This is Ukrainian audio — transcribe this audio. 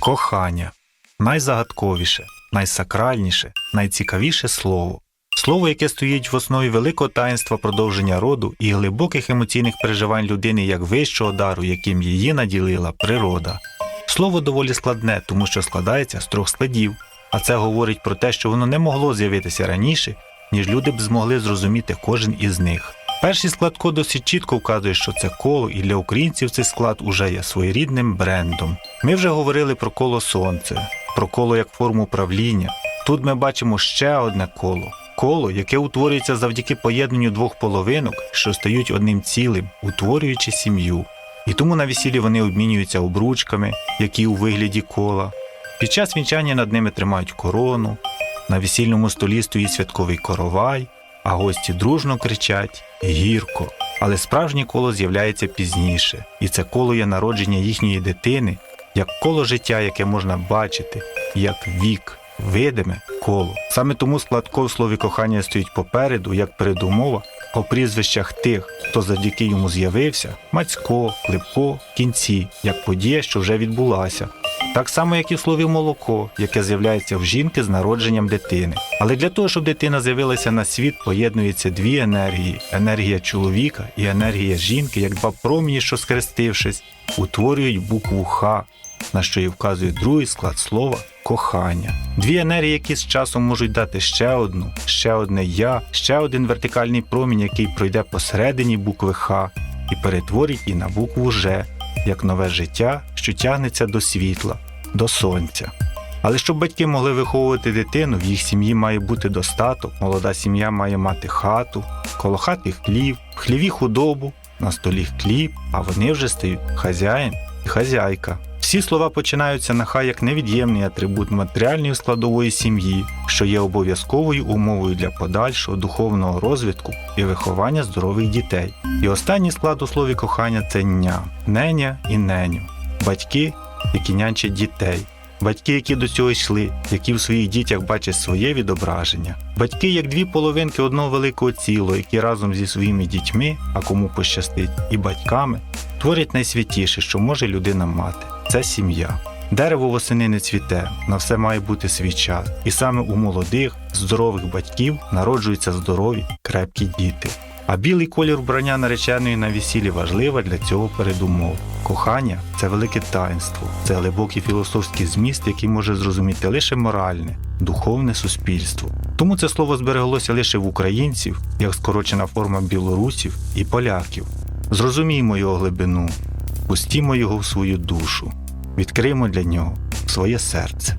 Кохання. Найзагадковіше, найсакральніше, найцікавіше слово. Слово, яке стоїть в основі великого таїнства продовження роду і глибоких емоційних переживань людини як вищого дару, яким її наділила природа. Слово доволі складне, тому що складається з трьох складів, а це говорить про те, що воно не могло з'явитися раніше, ніж люди б змогли зрозуміти кожен із них. Перший склад досить чітко вказує, що це коло, і для українців цей склад уже є своєрідним брендом. Ми вже говорили про коло сонце, про коло як форму правління. Тут ми бачимо ще одне коло. Коло, яке утворюється завдяки поєднанню двох половинок, що стають одним цілим, утворюючи сім'ю. І тому на весіллі вони обмінюються обручками, які у вигляді кола. Під час вінчання над ними тримають корону, на весільному столі стоїть святковий коровай, а гості дружно кричать гірко. Але справжнє коло з'являється пізніше, і це коло є народження їхньої дитини, як коло життя, яке можна бачити, як вік, видиме коло. Саме тому склад «ко» в слові кохання стоїть попереду, як передумова, в прізвищах тих, хто завдяки йому з'явився, Мацько, Липко, кінці, як подія, що вже відбулася. Так само, як і в слові молоко, яке з'являється в жінки з народженням дитини. Але для того, щоб дитина з'явилася на світ, поєднуються дві енергії: енергія чоловіка і енергія жінки, як два промені, що скрестившись, утворюють букву Х, на що і вказує другий склад слова кохання. Дві енергії, які з часом можуть дати ще одну, ще одне я, ще один вертикальний промінь, який пройде посередині букви Х і перетворить її на букву Ж, як нове життя, що тягнеться до світла, до сонця. Але щоб батьки могли виховувати дитину, в їх сім'ї має бути достаток, молода сім'я має мати хату, коло хати хлів, в хліві худобу, на столі хліб, а вони вже стають хазяїн і хазяйка. Всі слова починаються на хай як невід'ємний атрибут матеріальної складової сім'ї, що є обов'язковою умовою для подальшого духовного розвитку і виховання здорових дітей. І останній склад у слові кохання це ня, неня і неню, батьки, які нянчать дітей. Батьки, які до цього йшли, які в своїх дітях бачать своє відображення, батьки як дві половинки одного великого цілого, які разом зі своїми дітьми, а кому пощастить, і батьками, творять найсвятіше, що може людина мати це сім'я. Дерево восени не цвіте, на все має бути свій час, і саме у молодих, здорових батьків народжуються здорові, крепкі діти. А білий колір вбрання нареченої на весіллі важлива для цього передумов. Кохання це велике таїнство, це глибокий філософський зміст, який може зрозуміти лише моральне, духовне суспільство. Тому це слово збереглося лише в українців, як скорочена форма білорусів і поляків. Зрозуміймо його глибину, пустімо його в свою душу, відкриємо для нього своє серце.